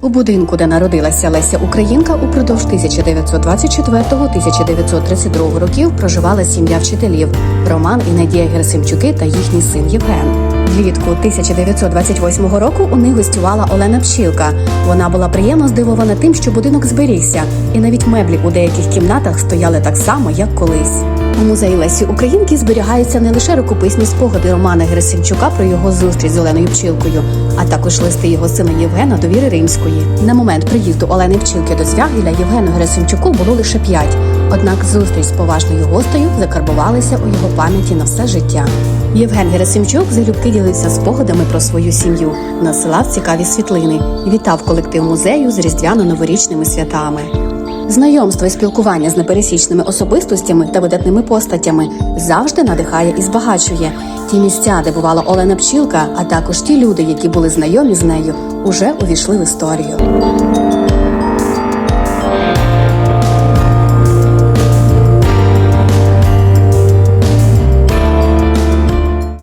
У будинку, де народилася Леся Українка, упродовж 1924-1932 років проживала сім'я вчителів Роман і Надія Герсимчуки та їхній син Євген. Влітку 1928 року у них гостювала Олена Пчілка. Вона була приємно здивована тим, що будинок зберігся, і навіть меблі у деяких кімнатах стояли так само, як колись. У музеї Лесі Українки зберігаються не лише рукописні спогади Романа Герасимчука про його зустріч з Оленою Пчілкою, а також листи його сина Євгена до віри римської. На момент приїзду Олени Пчілки до Звягіля Євгену Герасимчуку було лише п'ять. Однак зустріч з поважною гостею закарбувалася у його пам'яті на все життя. Євген Герасимчук залюбки ділився спогадами про свою сім'ю, насилав цікаві світлини вітав колектив музею з різдвяно-новорічними святами. Знайомство і спілкування з непересічними особистостями та видатними постатями завжди надихає і збагачує. Ті місця, де бувала Олена Пчілка, а також ті люди, які були знайомі з нею, уже увійшли в історію.